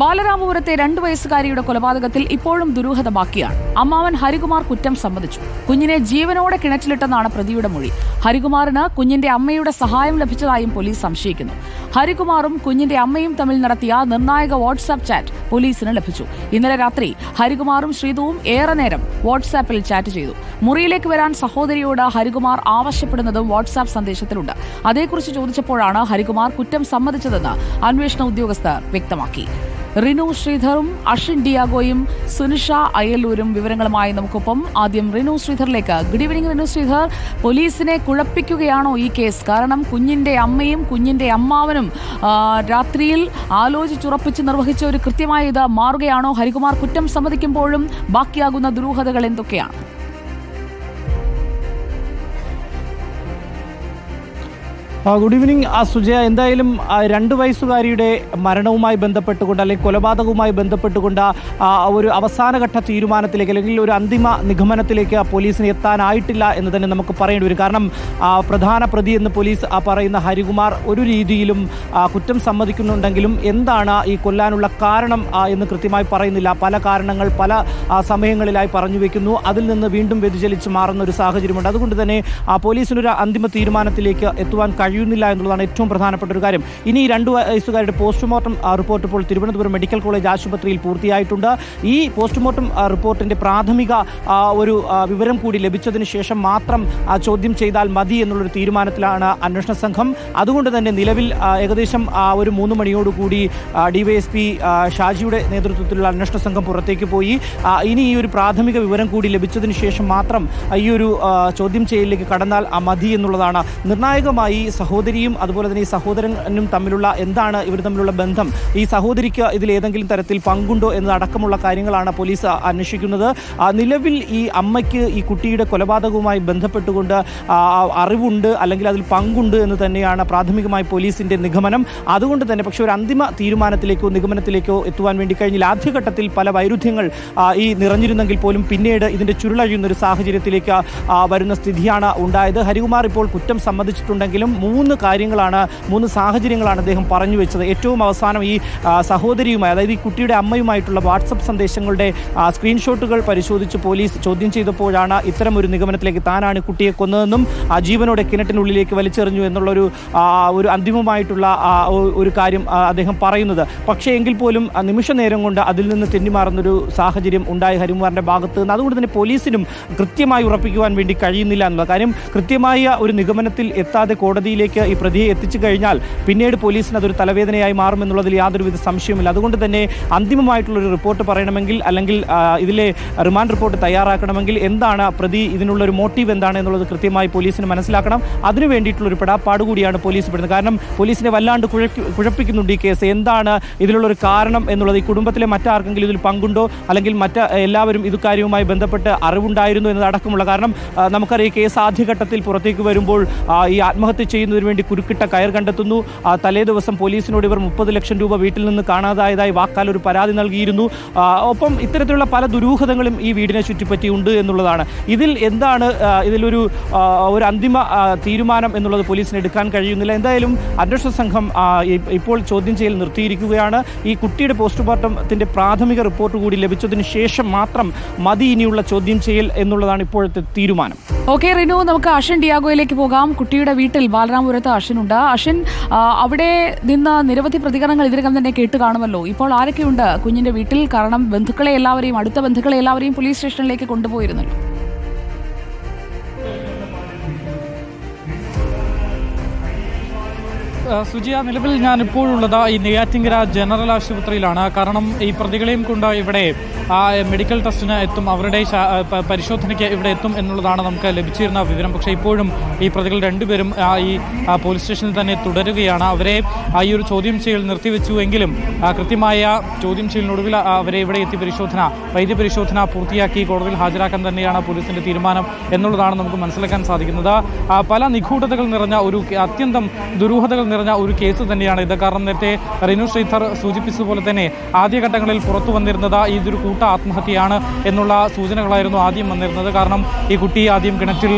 ബാലരാമപുരത്തെ രണ്ടു വയസ്സുകാരിയുടെ കൊലപാതകത്തിൽ ഇപ്പോഴും ദുരൂഹത ബാക്കിയാണ് അമ്മാവൻ ഹരികുമാർ കുറ്റം സമ്മതിച്ചു. കുഞ്ഞിനെ ജീവനോടെ കിണറ്റിലിട്ടെന്നാണ് പ്രതിയുടെ മൊഴി. ഹരികുമാറിന് കുഞ്ഞിന്റെ അമ്മയുടെ സഹായം ലഭിച്ചതായും പോലീസ് സംശയിക്കുന്നു. ഹരികുമാറും കുഞ്ഞിന്റെ അമ്മയും തമ്മിൽ നടത്തിയ നിർണായക വാട്സാപ്പ് ചാറ്റ് പോലീസിന് ലഭിച്ചു. ഇന്നലെ രാത്രി ഹരികുമാറും ശ്രീതുവും ഏറെ നേരം വാട്സാപ്പിൽ ചാറ്റ് ചെയ്തു. മുറിയിലേക്ക് വരാൻ സഹോദരിയോട് ഹരികുമാർ ആവശ്യപ്പെടുന്നതും വാട്സാപ്പ് സന്ദേശത്തിലുണ്ട്. അതേക്കുറിച്ച് ചോദിച്ചപ്പോഴാണ് ഹരികുമാർ കുറ്റം സമ്മതിച്ചതെന്ന് അന്വേഷണ ഉദ്യോഗസ്ഥർ വ്യക്തമാക്കി. റിനു ശ്രീധറും അഷിൻ ഡിയാഗോയും സുനിഷ അയലൂരും വിവരങ്ങളുമായി നമുക്കൊപ്പം. ആദ്യം റിനു ശ്രീധറിലേക്ക്. Good evening Rinu Sreedhar. പോലീസിനെ കുഴപ്പിക്കുകയാണോ ഈ കേസ്? കാരണം കുഞ്ഞിന്റെ അമ്മയും കുഞ്ഞിന്റെ അമ്മാവനും രാത്രിയിൽ ആലോചിച്ചുറപ്പിച്ച് നിർവഹിച്ച ഒരു കൃത്യമായ ഇത് മാറുകയാണോ? ഹരികുമാർ കുറ്റം സമ്മതിക്കുമ്പോഴും ബാക്കിയാകുന്ന ദുരൂഹതകൾ എന്തൊക്കെയാണ്? ഗുഡ് ഈവനിങ് ആ സുജയ. എന്തായാലും രണ്ട് വയസ്സുകാരിയുടെ മരണവുമായി ബന്ധപ്പെട്ടുകൊണ്ട് അല്ലെങ്കിൽ കൊലപാതകവുമായി ബന്ധപ്പെട്ടുകൊണ്ട് ഒരു അവസാനഘട്ട തീരുമാനത്തിലേക്ക് അല്ലെങ്കിൽ ഒരു അന്തിമ നിഗമനത്തിലേക്ക് പോലീസിന് എത്താനായിട്ടില്ല എന്ന് തന്നെ നമുക്ക് പറയേണ്ടി വരും. കാരണം പ്രധാന പ്രതി എന്ന് പോലീസ് പറയുന്ന ഹരികുമാർ ഒരു രീതിയിലും കുറ്റം സമ്മതിക്കുന്നുണ്ടെങ്കിലും എന്താണ് ഈ കൊല്ലാനുള്ള കാരണം എന്ന് കൃത്യമായി പറയുന്നില്ല. പല കാരണങ്ങൾ പല സമയങ്ങളിലായി പറഞ്ഞു വെക്കുന്നു. അതിൽ നിന്ന് വീണ്ടും വ്യതിചലിച്ച് മാറുന്ന ഒരു സാഹചര്യമുണ്ട്. അതുകൊണ്ട് തന്നെ പോലീസിനൊരു അന്തിമ തീരുമാനത്തിലേക്ക് എത്തുവാൻ കഴിയുന്നില്ല എന്നുള്ളതാണ് ഏറ്റവും പ്രധാനപ്പെട്ട ഒരു കാര്യം. ഇനി രണ്ട് വയസ്സുകാരുടെ പോസ്റ്റ്മോർട്ടം റിപ്പോർട്ട് ഇപ്പോൾ തിരുവനന്തപുരം മെഡിക്കൽ കോളേജ് ആശുപത്രിയിൽ പൂർത്തിയായിട്ടുണ്ട്. ഈ പോസ്റ്റ്മോർട്ടം റിപ്പോർട്ടിന്റെ പ്രാഥമിക ഒരു വിവരം കൂടി ലഭിച്ചതിന് ശേഷം മാത്രം ചോദ്യം ചെയ്താൽ മതി എന്നുള്ളൊരു തീരുമാനത്തിലാണ് അന്വേഷണ സംഘം. അതുകൊണ്ട് തന്നെ നിലവിൽ ഏകദേശം ഒരു മൂന്ന് മണിയോടുകൂടി ഡിവൈഎസ്പി ഷാജിയുടെ നേതൃത്വത്തിലുള്ള അന്വേഷണ സംഘം പുറത്തേക്ക് പോയി. ഇനി ഈ ഒരു പ്രാഥമിക വിവരം കൂടി ലഭിച്ചതിന് ശേഷം മാത്രം ഈ ഒരു ചോദ്യം ചെയ്യലിലേക്ക് കടന്നാൽ മതി എന്നുള്ളതാണ് നിർണായകമായി സഹോദരിയും അതുപോലെ തന്നെ ഈ സഹോദരനും തമ്മിലുള്ള എന്താണ് ഇവർ തമ്മിലുള്ള ബന്ധം? ഈ സഹോദരിക്ക് ഇതിൽ ഏതെങ്കിലും തരത്തിൽ പങ്കുണ്ടോ എന്നതടക്കമുള്ള കാര്യങ്ങളാണ് പോലീസ് അന്വേഷിക്കുന്നത്. നിലവിൽ ഈ അമ്മയ്ക്ക് ഈ കുട്ടിയുടെ കൊലപാതകവുമായി ബന്ധപ്പെട്ടുകൊണ്ട് അറിവുണ്ട് അല്ലെങ്കിൽ അതിൽ പങ്കുണ്ട് എന്ന് തന്നെയാണ് പ്രാഥമികമായി പോലീസിന്റെ നിഗമനം. അതുകൊണ്ട് തന്നെ പക്ഷേ ഒരു അന്തിമ തീരുമാനത്തിലേക്കോ നിഗമനത്തിലേക്കോ എത്തുവാൻ വേണ്ടി കഴിഞ്ഞില്ല. ആദ്യഘട്ടത്തിൽ പല വൈരുദ്ധ്യങ്ങൾ ഈ നിറഞ്ഞിരുന്നെങ്കിൽ പോലും പിന്നീട് ഇതിന്റെ ചുരുളഴിയുന്ന ഒരു സാഹചര്യത്തിലേക്ക് വരുന്ന സ്ഥിതിയാണ് ഉണ്ടായത്. ഹരികുമാർ ഇപ്പോൾ കുറ്റം സമ്മതിച്ചിട്ടുണ്ടെങ്കിലും മൂന്ന് കാര്യങ്ങളാണ് മൂന്ന് സാഹചര്യങ്ങളാണ് അദ്ദേഹം പറഞ്ഞു വെച്ചത്. ഏറ്റവും അവസാനം ഈ സഹോദരിയുമായി അതായത് ഈ കുട്ടിയുടെ അമ്മയുമായിട്ടുള്ള വാട്സപ്പ് സന്ദേശങ്ങളുടെ സ്ക്രീൻഷോട്ടുകൾ പരിശോധിച്ച് പോലീസ് ചോദ്യം ചെയ്തപ്പോഴാണ് ഇത്തരം ഒരു നിഗമനത്തിലേക്ക് താനാണ് കുട്ടിയെ കൊന്നതെന്നും ആ ജീവനോടെ കിണറ്റിനുള്ളിലേക്ക് വലിച്ചെറിഞ്ഞു എന്നുള്ളൊരു ഒരു അന്തിമമായിട്ടുള്ള ഒരു കാര്യം അദ്ദേഹം പറയുന്നത്. പക്ഷേ എങ്കിൽ പോലും നിമിഷ നേരം കൊണ്ട് അതിൽ നിന്ന് തെന്നിമാറുന്നൊരു സാഹചര്യം ഉണ്ടായ ഹരികുമാറിന്റെ ഭാഗത്ത് നിന്ന് അതുകൊണ്ട് തന്നെ പോലീസിനും കൃത്യമായി ഉറപ്പിക്കുവാൻ വേണ്ടി കഴിയുന്നില്ല എന്നുള്ള കാര്യം കൃത്യമായ ഒരു നിഗമനത്തിൽ എത്താതെ കോടതിയിലേക്ക് ഈ പ്രതിയെ എത്തിച്ചു കഴിഞ്ഞാൽ പിന്നീട് പോലീസിന് അതൊരു തലവേദനയായി മാറുമെന്നുള്ളതിൽ യാതൊരുവിധ സംശയമില്ല അതുകൊണ്ട് തന്നെ അന്തിമമായിട്ടുള്ള ഒരു റിപ്പോർട്ട് പറയണമെങ്കിൽ അല്ലെങ്കിൽ ഇതിലെ റിമാൻഡ് റിപ്പോർട്ട് തയ്യാറാക്കണമെങ്കിൽ എന്താണ് പ്രതി ഇതിനുള്ള ഒരു മോട്ടീവ് എന്താണ് എന്നുള്ളത് കൃത്യമായി പോലീസിന് മനസ്സിലാക്കണം. അതിനു വേണ്ടിയിട്ടുള്ള ഒരു പെടാപ്പാട് കൂടിയാണ് പോലീസ് പെടുന്നത്. കാരണം പോലീസിനെ വല്ലാണ്ട് കുഴപ്പി- കുഴപ്പിക്കുന്നുണ്ട് ഈ കേസ്. എന്താണ് ഇതിനുള്ള ഒരു കാരണം എന്നുള്ളത് ഈ കുടുംബത്തിലെ മറ്റാർക്കെങ്കിലും ഇതിൽ പങ്കുണ്ടോ? അല്ലെങ്കിൽ മറ്റ് എല്ലാവരും ഇത് കാര്യവുമായി ബന്ധപ്പെട്ട് അറിവുണ്ടായിരുന്നു എന്നതടക്കമുള്ള കാരണം നമുക്കറിയാം കേസ് ആദ്യഘട്ടത്തിൽ പുറത്തേക്ക് വരുമ്പോൾ ഈ ആത്മഹത്യ ചെയ്യുന്നതിന് വേണ്ടി കുരുക്കിട്ട കയർ കണ്ടെത്തുന്നു. തലേ ദിവസം പോലീസിനോട് ഇവർ മുപ്പത് ലക്ഷം രൂപ വീട്ടിൽ നിന്ന് കാണാതായതായി വാക്കാൽ ഒരു പരാതി നൽകിയിരുന്നു. ഒപ്പം ഇത്തരത്തിലുള്ള പല ദുരൂഹതകളും ഈ വീടിനെ ചുറ്റിപ്പറ്റിയുണ്ട് എന്നുള്ളതാണ്. ഇതിൽ എന്താണ് ഇതിലൊരു ഒരു അന്തിമ തീരുമാനം എന്നുള്ളത് പോലീസിന് എടുക്കാൻ കഴിയുന്നില്ല. എന്തായാലും അന്വേഷണ സംഘം ഇപ്പോൾ ചോദ്യം ചെയ്യൽ നിർത്തിയിരിക്കുകയാണ്. ഈ കുട്ടിയുടെ പോസ്റ്റ്മോർട്ടത്തിന്റെ പ്രാഥമിക റിപ്പോർട്ട് കൂടി ലഭിച്ചതിന് ശേഷം മാത്രം മതി ഇനിയുള്ള ചോദ്യം ചെയ്യൽ എന്നുള്ളതാണ് ഇപ്പോഴത്തെ തീരുമാനം. ഓക്കെ റിനു നമുക്ക് അഷൻ ഡിയാഗോയിലേക്ക് പോകാം. കുട്ടിയുടെ വീട്ടിൽ ബാലരാമപുരത്ത് അഷിനുണ്ട് അഷിൻ അവിടെ നിന്ന് നിരവധി പ്രതികരണങ്ങൾ ഇതിനകം തന്നെ കേട്ട് കാണുമല്ലോ. ഇപ്പോൾ ആരൊക്കെയുണ്ട് കുഞ്ഞിന്റെ വീട്ടിൽ? കാരണം ബന്ധുക്കളെ എല്ലാവരെയും അടുത്ത ബന്ധുക്കളെ എല്ലാവരെയും പോലീസ് സ്റ്റേഷനിലേക്ക് കൊണ്ടുപോയിരുന്നല്ലോ. സുജിയ നിലവിൽ ഞാൻ ഇപ്പോഴുള്ളത് ഈ നെയ്യാറ്റിങ്കര ജനറൽ ആശുപത്രിയിലാണ്. കാരണം ഈ പ്രതികളെയും കൊണ്ട് ഇവിടെ ആ, മെഡിക്കൽ ടെസ്റ്റിന് എത്തും അവരുടെ പരിശോധനയ്ക്ക് ഇവിടെ എത്തും എന്നുള്ളതാണ് നമുക്ക് ലഭിച്ചിരുന്ന വിവരം. പക്ഷേ ഇപ്പോഴും ഈ പ്രതികൾ രണ്ടുപേരും ഈ പോലീസ് സ്റ്റേഷനിൽ തന്നെ തുടരുകയാണ്. അവരെ ഈ ഒരു ചോദ്യം ചെയ്യൽ നിർത്തിവെച്ചുവെങ്കിലും കൃത്യമായ ചോദ്യം ചെയ്യലിനൊടുവിൽ അവരെ ഇവിടെ എത്തി പരിശോധന വൈദ്യപരിശോധന പൂർത്തിയാക്കി കോടതിയിൽ ഹാജരാക്കാൻ തന്നെയാണ് പോലീസിന്റെ തീരുമാനം എന്നുള്ളതാണ് നമുക്ക് മനസ്സിലാക്കാൻ സാധിക്കുന്നത്. പല നിഗൂഢതകൾ നിറഞ്ഞ ഒരു അത്യന്തം ദുരൂഹതകൾ നിറഞ്ഞ നിറഞ്ഞ ഒരു കേസ് തന്നെയാണ്. ഇത് കാരണം നേരത്തെ റിനു ശ്രീധർ സൂചിപ്പിച്ചതുപോലെ തന്നെ ആദ്യഘട്ടങ്ങളിൽ പുറത്തു വന്നിരുന്നത് ഇതൊരു കൂട്ട ആത്മഹത്യയാണ് എന്നുള്ള സൂചനകളായിരുന്നു ആദ്യം വന്നിരുന്നത്. കാരണം ഈ കുട്ടി ആദ്യം കിണറ്റിൽ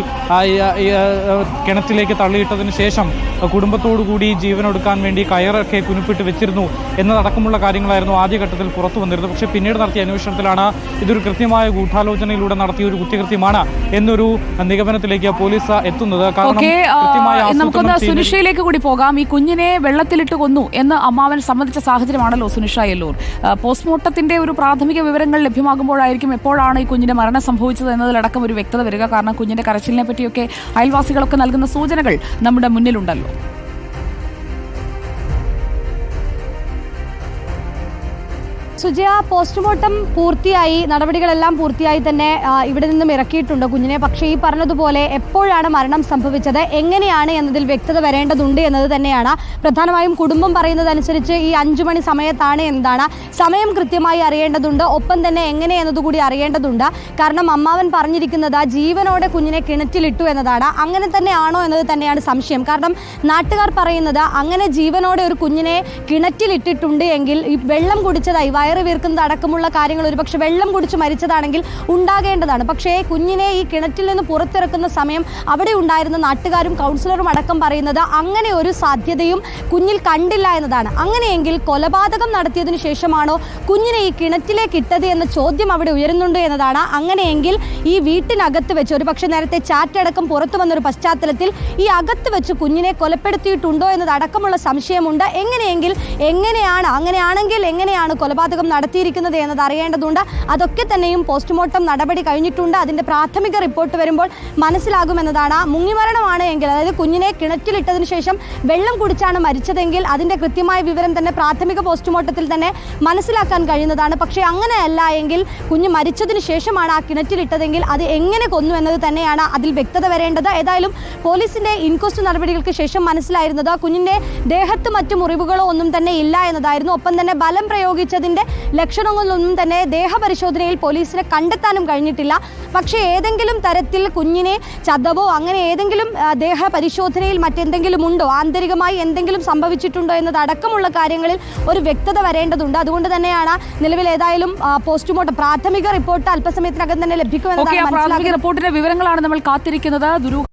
കിണറ്റിലേക്ക് തള്ളിയിട്ടതിന് ശേഷം കുടുംബത്തോടു കൂടി ജീവനൊടുക്കാൻ വേണ്ടി കയറൊക്കെ കുനിപ്പിട്ട് വെച്ചിരുന്നു എന്നതടക്കമുള്ള കാര്യങ്ങളായിരുന്നു ആദ്യഘട്ടത്തിൽ പുറത്തു വന്നിരുന്നത്. പക്ഷേ പിന്നീട് നടത്തിയ അന്വേഷണത്തിലാണ് ഇതൊരു കൃത്യമായ ഗൂഢാലോചനയിലൂടെ നടത്തിയ ഒരു കുറ്റകൃത്യമാണ് എന്നൊരു നിഗമനത്തിലേക്ക് പോലീസ് എത്തുന്നത്. കാരണം കൃത്യമായ സുനിഷയിലേക്ക് കൂടി പോകാം. ഈ കുഞ്ഞിനെ വെള്ളത്തിലിട്ട് കൊന്നു എന്ന് അമ്മാവൻ സമ്മതിച്ച സാഹചര്യമാണല്ലോ സുനിഷ എല്ലൂർ. പോസ്റ്റ്മോർട്ടത്തിന്റെ ഒരു പ്രാഥമിക വിവരങ്ങൾ ലഭ്യമാകുമ്പോഴായിരിക്കും എപ്പോഴാണ് ഈ കുഞ്ഞിന്റെ മരണം സംഭവിച്ചത് എന്നതിലടക്കം ഒരു വ്യക്തത വരിക. കാരണം കുഞ്ഞിന്റെ കരച്ചിലിനെ പറ്റിയൊക്കെ അയൽവാസികളൊക്കെ നൽകുന്ന സൂചനകൾ നമ്മുടെ മുന്നിലുണ്ടല്ലോ. സുജയ പോസ്റ്റ്മോർട്ടം പൂർത്തിയായി നടപടികളെല്ലാം പൂർത്തിയായി തന്നെ ഇവിടെ നിന്നും ഇറക്കിയിട്ടുണ്ട് കുഞ്ഞിനെ. പക്ഷേ ഈ പറഞ്ഞതുപോലെ എപ്പോഴാണ് മരണം സംഭവിച്ചത്? എങ്ങനെയാണ് എന്നതിൽ വ്യക്തത വരേണ്ടതുണ്ട് എന്നത് തന്നെയാണ്. പ്രധാനമായും കുടുംബം പറയുന്നതനുസരിച്ച് ഈ അഞ്ചു മണി സമയത്താണ് എന്താണ് സമയം കൃത്യമായി അറിയേണ്ടതുണ്ട്. ഒപ്പം തന്നെ എങ്ങനെ എന്നതുകൂടി അറിയേണ്ടതുണ്ട്. കാരണം അമ്മാവൻ പറഞ്ഞിരിക്കുന്നത് ജീവനോടെ കുഞ്ഞിനെ കിണറ്റിലിട്ടു എന്നതാണ്. അങ്ങനെ തന്നെയാണോ എന്നത് തന്നെയാണ് സംശയം. കാരണം നാട്ടുകാർ പറയുന്നത് അങ്ങനെ ജീവനോടെ ഒരു കുഞ്ഞിനെ കിണറ്റിലിട്ടിട്ടുണ്ട് എങ്കിൽ ഈ വെള്ളം കുടിച്ചതായി വയറ് വീർക്കുന്നത് അടക്കമുള്ള കാര്യങ്ങൾ ഒരുപക്ഷെ വെള്ളം കുടിച്ച് മരിച്ചതാണെങ്കിൽ ഉണ്ടാകേണ്ടതാണ്. പക്ഷേ കുഞ്ഞിനെ ഈ കിണറ്റിൽ നിന്ന് പുറത്തിറക്കുന്ന സമയം അവിടെ ഉണ്ടായിരുന്ന നാട്ടുകാരും കൗൺസിലറും അടക്കം പറയുന്നത് അങ്ങനെ ഒരു സാധ്യതയും കുഞ്ഞിൽ കണ്ടില്ല എന്നതാണ്. അങ്ങനെയെങ്കിൽ കൊലപാതകം നടത്തിയതിനു ശേഷമാണോ കുഞ്ഞിനെ ഈ കിണറ്റിലേക്ക് ഇട്ടത് എന്ന ചോദ്യം അവിടെ ഉയരുന്നുണ്ട് എന്നതാണ്. അങ്ങനെയെങ്കിൽ ഈ വീട്ടിനകത്ത് വെച്ച് ഒരു പക്ഷേ നേരത്തെ ചാറ്റടക്കം പുറത്തു വന്നൊരു പശ്ചാത്തലത്തിൽ ഈ അകത്ത് വെച്ച് കുഞ്ഞിനെ കൊലപ്പെടുത്തിയിട്ടുണ്ടോ എന്നതടക്കമുള്ള സംശയമുണ്ട്. എങ്ങനെയെങ്കിൽ എങ്ങനെയാണ് അങ്ങനെയാണെങ്കിൽ എങ്ങനെയാണ് കൊലപാതകം നടത്തിയിരിക്കുന്നത് എന്നത് അറിയേണ്ടതുണ്ട്. അതൊക്കെ തന്നെയും പോസ്റ്റ്മോർട്ടം നടപടി കഴിഞ്ഞിട്ടുണ്ട്. അതിന്റെ പ്രാഥമിക റിപ്പോർട്ട് വരുമ്പോൾ മനസ്സിലാകുമെന്നതാണ്. മുങ്ങിമരണമാണ് എങ്കിൽ അതായത് കുഞ്ഞിനെ കിണറ്റിലിട്ടതിന് ശേഷം വെള്ളം കുടിച്ചാണ് മരിച്ചതെങ്കിൽ അതിന്റെ കൃത്യമായ വിവരം തന്നെ പ്രാഥമിക പോസ്റ്റ്മോർട്ടത്തിൽ തന്നെ മനസ്സിലാക്കാൻ കഴിയുന്നതാണ്. പക്ഷേ അങ്ങനെയല്ല എങ്കിൽ കുഞ്ഞ് മരിച്ചതിന് ശേഷമാണ് ആ കിണറ്റിലിട്ടതെങ്കിൽ അത് എങ്ങനെ കൊന്നു എന്നത് തന്നെയാണ് അതിൽ വ്യക്തത വരേണ്ടത്. ഏതായാലും പോലീസിന്റെ ഇൻക്വസ്റ്റ് നടപടികൾക്ക് ശേഷം മനസ്സിലായിരുന്നത് കുഞ്ഞിന്റെ ദേഹത്ത് മറ്റു മുറിവുകളോ ഒന്നും തന്നെ ഇല്ല എന്നതായിരുന്നു. ഒപ്പം തന്നെ ബലം പ്രയോഗിച്ചതിന്റെ ലക്ഷണങ്ങളൊന്നും തന്നെ ദേഹപരിശോധനയിൽ പോലീസിനെ കണ്ടെത്താനും കഴിഞ്ഞിട്ടില്ല. പക്ഷേ ഏതെങ്കിലും തരത്തിൽ കുഞ്ഞിനെ ചതവോ അങ്ങനെ ഏതെങ്കിലും ദേഹപരിശോധനയിൽ ദേഹ പരിശോധനയിൽ മറ്റെന്തെങ്കിലും ഉണ്ടോ? ആന്തരികമായി എന്തെങ്കിലും സംഭവിച്ചിട്ടുണ്ടോ എന്നതടക്കമുള്ള കാര്യങ്ങളിൽ ഒരു വ്യക്തത വരേണ്ടതുണ്ട്. അതുകൊണ്ട് തന്നെയാണ് നിലവിൽ ഏതായാലും പോസ്റ്റ്മോർട്ടം പ്രാഥമിക റിപ്പോർട്ട് അല്പസമയത്തിനകം തന്നെ ലഭിക്കുമെന്ന് ലഭിക്കുമെന്നാണ് പ്രാഥമിക മനസ്സിലാക്കുന്നത്. റിപ്പോർട്ടിന്റെ വിവരങ്ങളാണ് നമ്മൾ കാത്തിരിക്കുന്നത്. ദുരൂഹ